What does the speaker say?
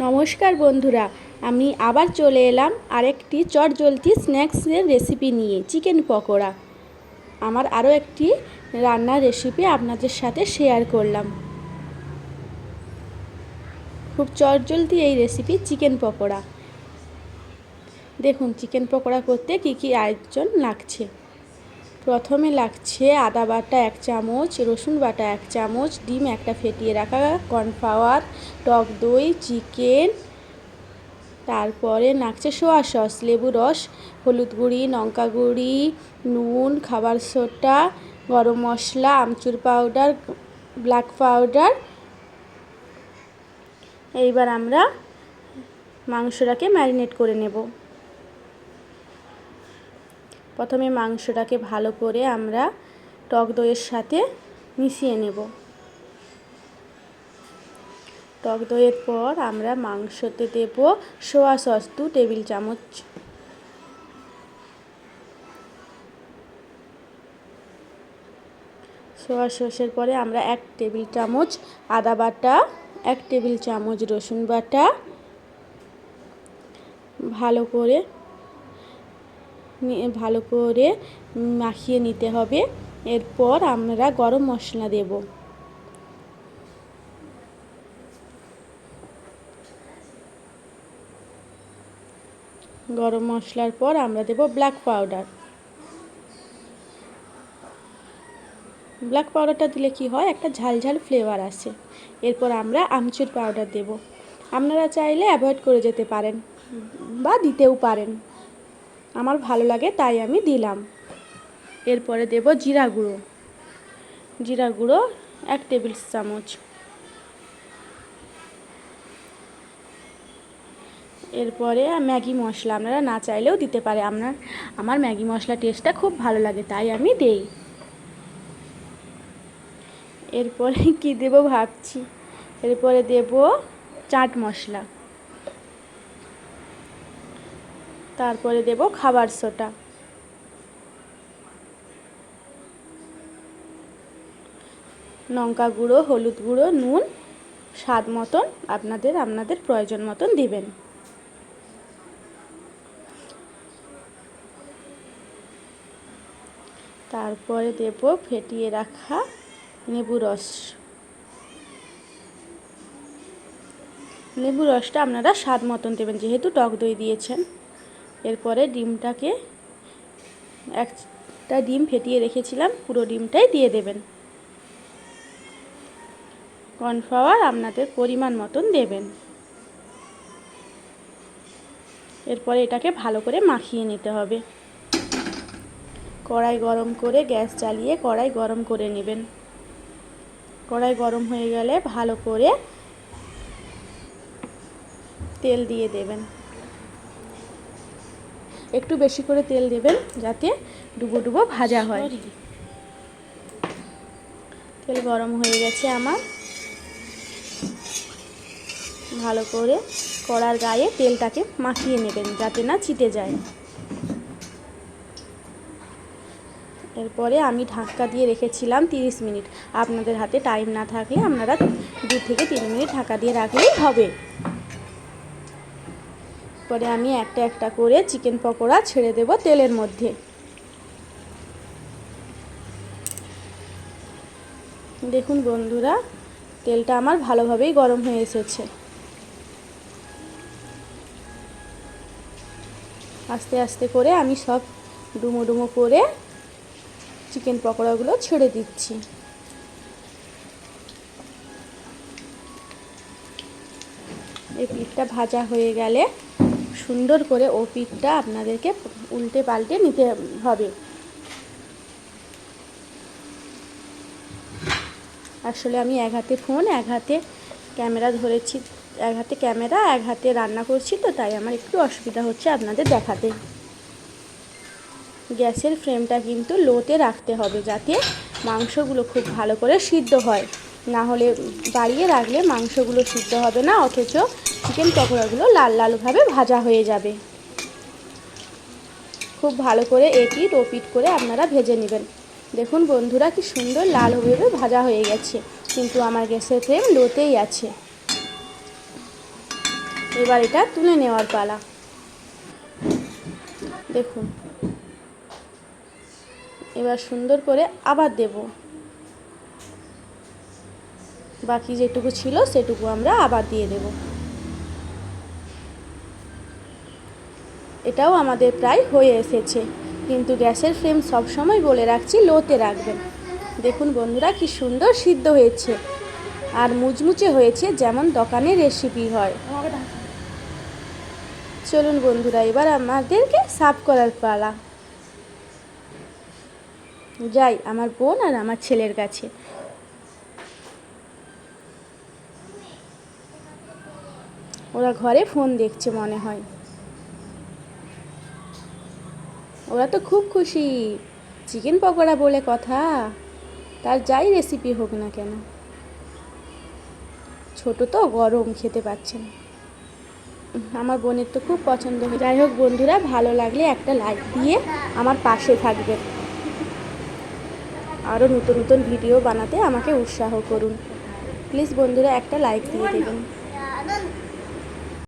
নমস্কার বন্ধুরা, আমি আবার চলে এলাম আরেকটি চটজলদি স্ন্যাক্সের রেসিপি নিয়ে, চিকেন পকোড়া। আমার আরও একটি রান্নার রেসিপি আপনাদের সাথে শেয়ার করলাম। খুব চটজলদি এই রেসিপি চিকেন পকোড়া। দেখুন, চিকেন পকোড়া করতে কী কী আয়োজন লাগছে। প্রথমে লাগছে আদা বাটা এক চামচ, রসুন বাটা এক চামচ, ডিম একটা ফেটিয়ে রাখা কর্নফ্লাওয়ার, টক দই, চিকেন, তারপরে লাগছে সোয়া সস, লেবু রস, হলুদ গুঁড়ি, লঙ্কা গুঁড়ি, নুন, খাবার সোটা গরম মশলা, আমচুর পাউডার, ব্ল্যাক পাউডার। এইবার আমরা মাংসটাকে ম্যারিনেট করে নেব। প্রথমে মাংসটাকে ভালো করে আমরা টক দইয়ের সাথে মিশিয়ে নেব। টক দইয়ের পর আমরা মাংসতে দেব সোয়া সস, দু টেবিল চামচ। সোয়া সসের পরে আমরা এক টেবিল চামচ আদা বাটা, এক টেবিল চামচ রসুন বাটা। ভালো করে ভালো করে মাখিয়ে নিতে হবে। এরপর আমরা গরম মশলা দেব। গরম মশলার পর আমরা দেব ব্ল্যাক পাউডার ব্ল্যাক পাউডারটা দিলে কি হয়? একটা ঝালঝাল ফ্লেভার আসে। এরপর আমরা আমচুর পাউডার দেব। আপনারা চাইলে অ্যাভয়েড করে যেতে পারেন, বা দিতেও পারেন। আমার ভালো লাগে, তাই আমি দিলাম। এরপরে দেব জিরা গুঁড়ো। জিরা গুঁড়ো এক টেবিল চামচ। এরপরে ম্যাগি মশলা, আপনারা না চাইলেও দিতে পারে। আপনার, আমার ম্যাগি মশলা টেস্টটা খুব ভালো লাগে, তাই আমি দেই। এরপরে কি দেব ভাবছি? এরপরে দেব চাট মশলা। তারপরে দেব খাবার সোটা লঙ্কা গুঁড়ো, হলুদ গুঁড়ো, নুন, স্বাদ মতন আপনাদের আপনাদের প্রয়োজন মতন দিবেন। তারপরে দেব ফেটিয়ে রাখা লেবু রস। লেবু রসটা আপনারা স্বাদ মতন দেবেন, যেহেতু টক দই দিয়েছেন। এরপরে ডিমটাকে একটা ডিম ফেটিয়ে রেখেছিলাম, পুরো ডিমটাই দিয়ে দেবেন। কর্নফ্লাওয়ার আপনাদের পরিমাণ মতন দেবেন। এরপরে এটাকে ভালো করে মাখিয়ে নিতে হবে। কড়াই গরম করে গ্যাস চালিয়ে কড়াই গরম করে নেবেন। কড়াই গরম হয়ে গেলে ভালো করে তেল দিয়ে দেবেন। একটু বেশি করে তেল দেবেন যাতে ডুবো ডুবো ভাজা হয়। তেল গরম হয়ে গেছে আমার। ভালো করে কড়ার গায়ে তেলটাকে মাখিয়ে নেবেন যাতে না চিটে যায়। এরপরে আমি ঢাকা দিয়ে রেখেছিলাম 30 মিনিট। আপনাদের হাতে টাইম না থাকলে আপনারা দু থেকে তিন মিনিট ঢাকা দিয়ে রাখলেই হবে। পরে আমি একটা একটা করে চিকেন পকোড়া ছেড়ে দেব তেলের মধ্যে। দেখুন বন্ধুরা, তেলটা আমার ভালোভাবেই গরম হয়ে এসেছে। আস্তে আস্তে করে আমি সব ডুমো ডুমো করে চিকেন পকোড়াগুলো ছেড়ে দিচ্ছি। এই পিঠটা ভাজা হয়ে গেলে সুন্দর করে ও পিঠটা আপনাদেরকে উল্টে পাল্টে নিতে হবে। আসলে আমি এক হাতে ফোন, এক হাতে ক্যামেরা ধরেছি, এক হাতে ক্যামেরা, এক হাতে রান্না করছি তো, তাই আমার একটু অসুবিধা হচ্ছে আপনাদের দেখাতে। গ্যাসের ফ্লেমটা কিন্তু লোতে রাখতে হবে যাতে মাংসগুলো খুব ভালো করে সিদ্ধ হয়। না হলে বাড়িয়ে রাখলে মাংসগুলো সিদ্ধ হবে না, অথচ চিকেন পকোড়াগুলো লাল লালভাবে ভাজা হয়ে যাবে। খুব ভালো করে এপিট ওপিট করে আপনারা ভেজে নেবেন। দেখুন বন্ধুরা কি সুন্দর লালভাবে ভাজা হয়ে গেছে, কিন্তু আমার গ্যাসের ফ্লেম লোতেই আছে। এবার এটা তুলে নেওয়ার পালা। দেখুন। এবার সুন্দর করে আবার দেব। বাকি যেটুকু ছিল সেটুকু আমরা আবার দিয়ে দেব। এটাও আমাদের প্রায় হয়ে এসেছে। কিন্তু গ্যাসের ফ্লেম সবসময় বলে রাখছি লোতে রাখবেন। দেখুন বন্ধুরা, কি সুন্দর সিদ্ধ হয়েছে। আর মুচমুচে হয়েছে যেমন দোকানের রেসিপি হয়। চলুন বন্ধুরা, এবার আমাদেরকে সাফ করার পালা। যাই, আমার বোন আর আমার ছেলের কাছে। ওরা ঘরে ফোন দেখছে মনে হয়। ওরা তো খুব খুশি। চিকেন পকোড়া বলে কথা। তার যাই রেসিপি হোক না কেন। ছোট তো, গরম খেতে পাচ্ছে না। আমার বোনের তো খুব পছন্দ হয় যাই হোক বন্ধুরা, ভালো লাগলে একটা লাইক দিয়ে আমার পাশে থাকবেন আরও নতুন নতুন ভিডিও বানাতে আমাকে উৎসাহ করুন। প্লিজ বন্ধুরা, একটা লাইক দিয়ে দেবেন।